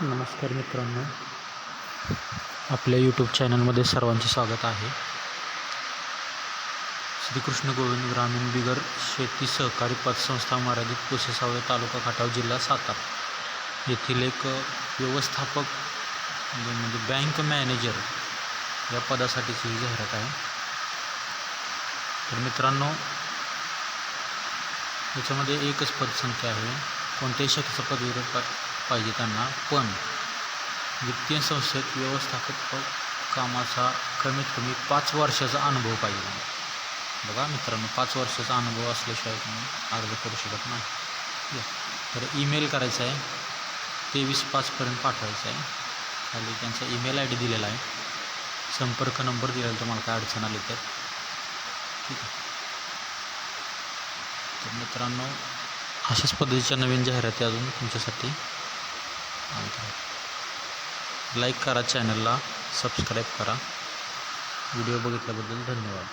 नमस्कार मित्रांनो. आपल्या यूट्यूब चॅनलमध्ये सर्वांचे स्वागत आहे. श्रीकृष्ण गोविंद ग्रामीण बिगर शेती सहकारी पतसंस्था मर्यादित पुसेसावळे तालुका खटाव जिल्हा सातारा. येथील एक व्यवस्थापक म्हणजे, म्हणजे बँक मॅनेजर या पदासाठीची ही जाहिरात आहे. तर मित्रांनो याच्यामध्ये एकच पदसंख्या आहे. कोणत्याही शाखेचा पदवीधर पाहिजे त्यांना. पण वित्तीय संस्थेत व्यवस्थापक कामाचा कमीत कमी पाच वर्षाचा अनुभव पाहिजे. बघा मित्रांनो पाच वर्षाचा अनुभव असल्याशिवाय तुम्ही अर्ज करू शकत नाही. तर ईमेल करायचा आहे. तेवीस पाचपर्यंत पाठवायचं आहे. खाली त्यांचा ईमेल आय डी दिलेला आहे. संपर्क नंबर दिलेला तुम्हाला काय अडचण आली तर. ठीक आहे. तर मित्रांनो अशाच पद्धतीच्या नवीन जाहिराती अजून तुमच्यासाठी लाईक करा चॅनलला सबस्क्राईब करा. व्हिडिओ बघितल्याबद्दल धन्यवाद.